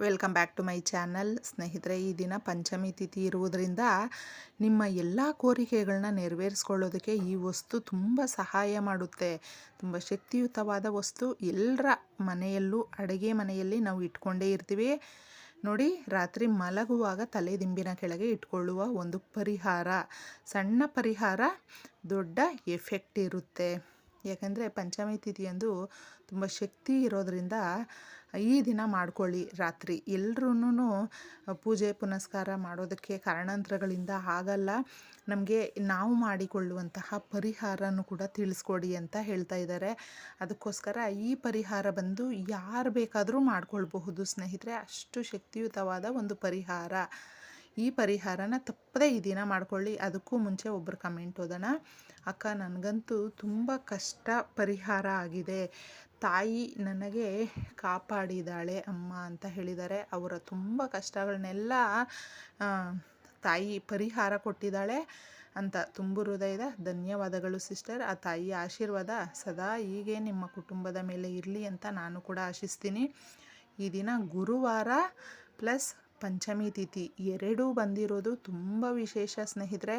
Welcome back to my channel. ಸ್ನೇಹಿತರೆ, ಈ ದಿನ ಪಂಚಮಿ ತಿಥಿ ಇರುವುದರಿಂದ ನಿಮ್ಮ ಎಲ್ಲ ಕೋರಿಕೆಗಳನ್ನ ನೆರವೇರಿಸ್ಕೊಳ್ಳೋದಕ್ಕೆ ಈ ವಸ್ತು ತುಂಬ ಸಹಾಯ ಮಾಡುತ್ತೆ. ತುಂಬ ಶಕ್ತಿಯುತವಾದ ವಸ್ತು. ಎಲ್ಲರ ಮನೆಯಲ್ಲೂ, ಅಡುಗೆ ಮನೆಯಲ್ಲಿ ನಾವು ಇಟ್ಕೊಂಡೇ ಇರ್ತೀವಿ. ನೋಡಿ, ರಾತ್ರಿ ಮಲಗುವಾಗ ತಲೆ ದಿಂಬಿನ ಕೆಳಗೆ ಇಟ್ಕೊಳ್ಳುವ ಒಂದು ಪರಿಹಾರ. ಸಣ್ಣ ಪರಿಹಾರ, ದೊಡ್ಡ ಎಫೆಕ್ಟ್ ಇರುತ್ತೆ. ಯಾಕಂದರೆ ಪಂಚಮಿ ತಿಥಿಯಂದು ತುಂಬ ಶಕ್ತಿ ಇರೋದರಿಂದ ಈ ದಿನ ಮಾಡ್ಕೊಳ್ಳಿ ರಾತ್ರಿ. ಎಲ್ರೂ ಪೂಜೆ ಪುನಸ್ಕಾರ ಮಾಡೋದಕ್ಕೆ ಕಾರಣಾಂತರಗಳಿಂದ ಆಗಲ್ಲ. ನಮಗೆ ನಾವು ಮಾಡಿಕೊಳ್ಳುವಂತಹ ಪರಿಹಾರನೂ ಕೂಡ ತಿಳಿಸ್ಕೊಡಿ ಅಂತ ಹೇಳ್ತಾ ಇದ್ದಾರೆ. ಅದಕ್ಕೋಸ್ಕರ ಈ ಪರಿಹಾರ ಬಂದು ಯಾರು ಬೇಕಾದರೂ ಮಾಡ್ಕೊಳ್ಬಹುದು ಸ್ನೇಹಿತರೆ. ಅಷ್ಟು ಶಕ್ತಿಯುತವಾದ ಒಂದು ಪರಿಹಾರ. ಈ ಪರಿಹಾರನ ತಪ್ಪದೇ ಈ ದಿನ ಮಾಡ್ಕೊಳ್ಳಿ. ಅದಕ್ಕೂ ಮುಂಚೆ ಒಬ್ಬರು ಕಮೆಂಟ್ ಓದೋಣ. ಅಕ್ಕ, ನನಗಂತೂ ತುಂಬ ಕಷ್ಟ ಪರಿಹಾರ ಆಗಿದೆ. ತಾಯಿ ನನಗೆ ಕಾಪಾಡಿದಾಳೆ ಅಮ್ಮ ಅಂತ ಹೇಳಿದ್ದಾರೆ. ಅವರ ತುಂಬ ಕಷ್ಟಗಳನ್ನೆಲ್ಲ ತಾಯಿ ಪರಿಹಾರ ಕೊಟ್ಟಿದ್ದಾಳೆ ಅಂತ ತುಂಬು ಹೃದಯದ ಧನ್ಯವಾದಗಳು ಸಿಸ್ಟರ್ ಆ ತಾಯಿಯ ಆಶೀರ್ವಾದ ಸದಾ ಹೀಗೆ ನಿಮ್ಮ ಕುಟುಂಬದ ಮೇಲೆ ಇರಲಿ ಅಂತ ನಾನು ಕೂಡ ಆಶಿಸ್ತೀನಿ. ಈ ದಿನ ಗುರುವಾರ ಪ್ಲಸ್ ಪಂಚಮಿ ತಿಥಿ ಎರಡೂ ಬಂದಿರೋದು ತುಂಬ ವಿಶೇಷ ಸ್ನೇಹಿತರೆ.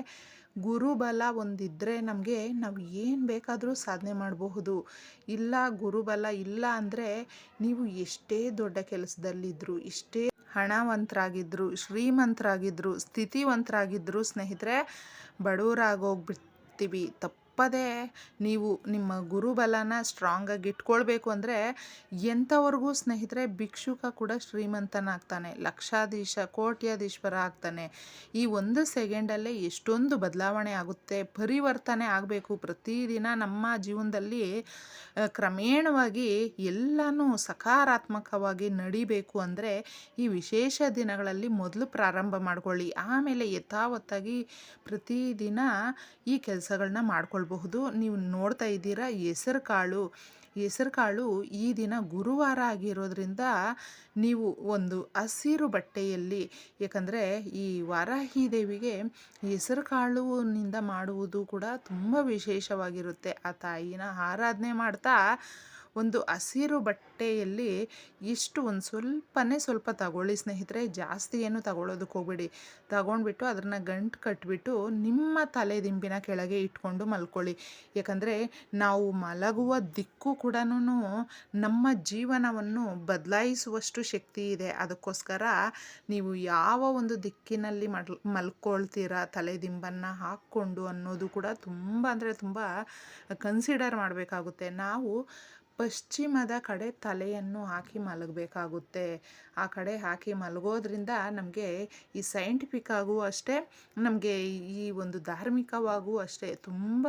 ಗುರುಬಲ ಒಂದಿದ್ದರೆ ನಮಗೆ ನಾವು ಏನು ಬೇಕಾದರೂ ಸಾಧನೆ ಮಾಡಬಹುದು. ಇಲ್ಲ ಗುರುಬಲ ಇಲ್ಲ ಅಂದರೆ ನೀವು ಎಷ್ಟೇ ದೊಡ್ಡ ಕೆಲಸದಲ್ಲಿದ್ದರು ಎಷ್ಟೇ ಹಣವಂತರಾಗಿದ್ದರು ಶ್ರೀಮಂತರಾಗಿದ್ದರು ಸ್ಥಿತಿವಂತರಾಗಿದ್ದರು ಸ್ನೇಹಿತರೆ, ಬಡವರಾಗೋಗ್ಬಿಡ್ತೀವಿ. ತಪ್ಪು ತಪ್ಪದೇ ನೀವು ನಿಮ್ಮ ಗುರುಬಲನ ಸ್ಟ್ರಾಂಗಾಗಿ ಇಟ್ಕೊಳ್ಬೇಕು ಅಂದರೆ ಎಂಥವರೆಗೂ ಸ್ನೇಹಿತರೆ ಭಿಕ್ಷುಕ ಕೂಡ ಶ್ರೀಮಂತನಾಗ್ತಾನೆ, ಲಕ್ಷಾಧೀಶ, ಕೋಟ್ಯಾಧೀಶ್ವರ ಆಗ್ತಾನೆ. ಈ ಒಂದು ಸೆಕೆಂಡಲ್ಲೇ ಎಷ್ಟೊಂದು ಬದಲಾವಣೆ ಆಗುತ್ತೆ, ಪರಿವರ್ತನೆ ಆಗಬೇಕು. ಪ್ರತಿದಿನ ನಮ್ಮ ಜೀವನದಲ್ಲಿ ಕ್ರಮೇಣವಾಗಿ ಎಲ್ಲನೂ ಸಕಾರಾತ್ಮಕವಾಗಿ ನಡಿಬೇಕು ಅಂದರೆ ಈ ವಿಶೇಷ ದಿನಗಳಲ್ಲಿ ಮೊದಲು ಪ್ರಾರಂಭ ಮಾಡ್ಕೊಳ್ಳಿ. ಆಮೇಲೆ ಯಥಾವತ್ತಾಗಿ ಪ್ರತಿದಿನ ಈ ಕೆಲಸಗಳನ್ನ ಮಾಡ್ಕೊಳ್ಬೇಕು. ಮಾಡ್ಕೊಳ್ಬಹುದು ನೀವು ನೋಡ್ತಾ ಇದ್ದೀರಾ ಹೆಸರು ಕಾಳು ಹೆಸರು ಕಾಳು ಈ ದಿನ ಗುರುವಾರ ಆಗಿರೋದ್ರಿಂದ ನೀವು ಒಂದು ಹಸಿರು ಬಟ್ಟೆಯಲ್ಲಿ, ಯಾಕಂದರೆ ಈ ವಾರಾಹಿ ದೇವಿಗೆ ಹೆಸರು ಮಾಡುವುದು ಕೂಡ ತುಂಬ ವಿಶೇಷವಾಗಿರುತ್ತೆ. ಆ ತಾಯಿನ ಆರಾಧನೆ ಮಾಡ್ತಾ ಒಂದು ಹಸಿರು ಬಟ್ಟೆಯಲ್ಲಿ ಇಷ್ಟು ಒಂದು ಸ್ವಲ್ಪನೇ ಸ್ವಲ್ಪ ತಗೊಳ್ಳಿ ಸ್ನೇಹಿತರೆ, ಜಾಸ್ತಿ ಏನು ತಗೊಳ್ಳೋದಕ್ಕೆ ಹೋಗ್ಬೇಡಿ. ತಗೊಂಡ್ಬಿಟ್ಟು ಅದನ್ನು ಗಂಟು ಕಟ್ಬಿಟ್ಟು ನಿಮ್ಮ ತಲೆ ದಿಂಬಿನ ಕೆಳಗೆ ಇಟ್ಕೊಂಡು ಮಲ್ಕೊಳ್ಳಿ. ಯಾಕಂದರೆ ನಾವು ಮಲಗುವ ದಿಕ್ಕು ಕೂಡ ನಮ್ಮ ಜೀವನವನ್ನು ಬದಲಾಯಿಸುವಷ್ಟು ಶಕ್ತಿ ಇದೆ. ಅದಕ್ಕೋಸ್ಕರ ನೀವು ಯಾವ ಒಂದು ದಿಕ್ಕಿನಲ್ಲಿ ಮಲ್, ಮಲ್ಕೊಳ್ತೀರಾ ತಲೆ ದಿಂಬನ್ನು ಹಾಕ್ಕೊಂಡು ಅನ್ನೋದು ಕೂಡ ತುಂಬ ಅಂದರೆ ತುಂಬ ಕನ್ಸಿಡರ್ ಮಾಡಬೇಕಾಗುತ್ತೆ. ನಾವು ಪಶ್ಚಿಮದ ಕಡೆ ತಲೆಯನ್ನು ಹಾಕಿ ಮಲಗಬೇಕಾಗುತ್ತೆ. ಆ ಕಡೆ ಹಾಕಿ ಮಲಗೋದ್ರಿಂದ ನಮಗೆ ಈ ಸೈಂಟಿಫಿಕ್ ಆಗೂ ಅಷ್ಟೇ, ನಮಗೆ ಈ ಒಂದು ಧಾರ್ಮಿಕವಾಗೂ ಅಷ್ಟೇ ತುಂಬ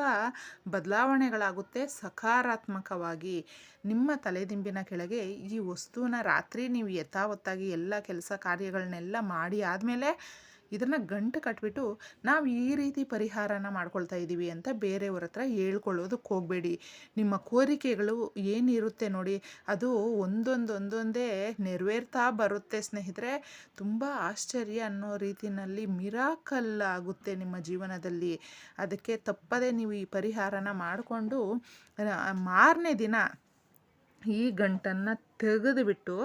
ಬದಲಾವಣೆಗಳಾಗುತ್ತೆ ಸಕಾರಾತ್ಮಕವಾಗಿ. ನಿಮ್ಮ ತಲೆದಿಂಬಿನ ಕೆಳಗೆ ಈ ವಸ್ತುವನ್ನ ರಾತ್ರಿ ನೀವು ಯಥಾವತ್ತಾಗಿ ಎಲ್ಲ ಕೆಲಸ ಕಾರ್ಯಗಳನ್ನೆಲ್ಲ ಮಾಡಿ ಆದಮೇಲೆ ಇದನ್ನು ಗಂಟು ಕಟ್ಬಿಟ್ಟು ನಾವು ಈ ರೀತಿ ಪರಿಹಾರನ ಮಾಡ್ಕೊಳ್ತಾ ಇದ್ದೀವಿ ಅಂತ ಬೇರೆಯವ್ರ ಹತ್ರ ಹೇಳ್ಕೊಳ್ಳೋದಕ್ಕೆ ಹೋಗಬೇಡಿ. ನಿಮ್ಮ ಕೋರಿಕೆಗಳು ಏನಿರುತ್ತೆ ನೋಡಿ, ಅದು ಒಂದೊಂದು ಒಂದೊಂದೇ ನೆರವೇರ್ತಾ ಬರುತ್ತೆ ಸ್ನೇಹಿತರೆ. ತುಂಬ ಆಶ್ಚರ್ಯ ಅನ್ನೋ ರೀತಿಯಲ್ಲಿ ಮಿರಾಕಲ್ ಆಗುತ್ತೆ ನಿಮ್ಮ ಜೀವನದಲ್ಲಿ. ಅದಕ್ಕೆ ತಪ್ಪದೆ ನೀವು ಈ ಪರಿಹಾರನ ಮಾಡಿಕೊಂಡು ಮಾರನೇ ದಿನ ಈ ಗಂಟನ್ನು ತೆಗೆದುಬಿಟ್ಟು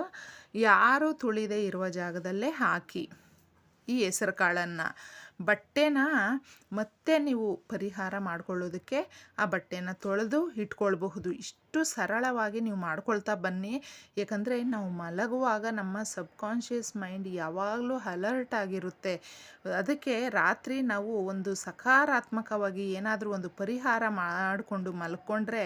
ಯಾರು ತುಳಿದೇ ಇರುವ ಜಾಗದಲ್ಲೇ ಹಾಕಿ. ಈ ಹೆಸರು ಕಾಳನ್ನು ಬಟ್ಟೆನ ಮತ್ತೆ ನೀವು ಪರಿಹಾರ ಮಾಡ್ಕೊಳ್ಳೋದಕ್ಕೆ ಆ ಬಟ್ಟೆನ ತೊಳೆದು ಇಟ್ಕೊಳ್ಬಹುದು. ಇಷ್ಟು ಸರಳವಾಗಿ ನೀವು ಮಾಡ್ಕೊಳ್ತಾ ಬನ್ನಿ. ಯಾಕಂದರೆ ನಾವು ಮಲಗುವಾಗ ನಮ್ಮ ಸಬ್ಕಾನ್ಷಿಯಸ್ ಮೈಂಡ್ ಯಾವಾಗಲೂ ಅಲರ್ಟ್ ಆಗಿರುತ್ತೆ. ಅದಕ್ಕೆ ರಾತ್ರಿ ನಾವು ಒಂದು ಸಕಾರಾತ್ಮಕವಾಗಿ ಏನಾದರೂ ಒಂದು ಪರಿಹಾರ ಮಾಡಿಕೊಂಡು ಮಲ್ಕೊಂಡ್ರೆ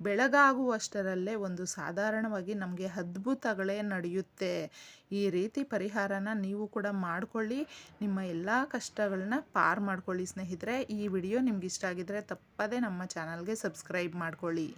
ಬೆಳಗಾಗುವಷ್ಟರಲ್ಲೇ ಒಂದು ಸಾಧಾರಣವಾಗಿ ನಮಗೆ ಅದ್ಭುತಗಳೇ ನಡೆಯುತ್ತೆ. ಈ ರೀತಿ ಪರಿಹಾರನ ನೀವು ಕೂಡ ಮಾಡಿಕೊಳ್ಳಿ. ನಿಮ್ಮ ಎಲ್ಲ ಕಷ್ಟಗಳನ್ನ ಪಾರು ಮಾಡ್ಕೊಳ್ಳಿ ಸ್ನೇಹಿತರೆ. ಈ ವಿಡಿಯೋ ನಿಮ್ಗೆ ಇಷ್ಟ ಆಗಿದ್ರೆ ತಪ್ಪದೇ ನಮ್ಮ ಚಾನಲ್ಗೆ ಸಬ್ಸ್ಕ್ರೈಬ್ ಮಾಡ್ಕೊಳ್ಳಿ.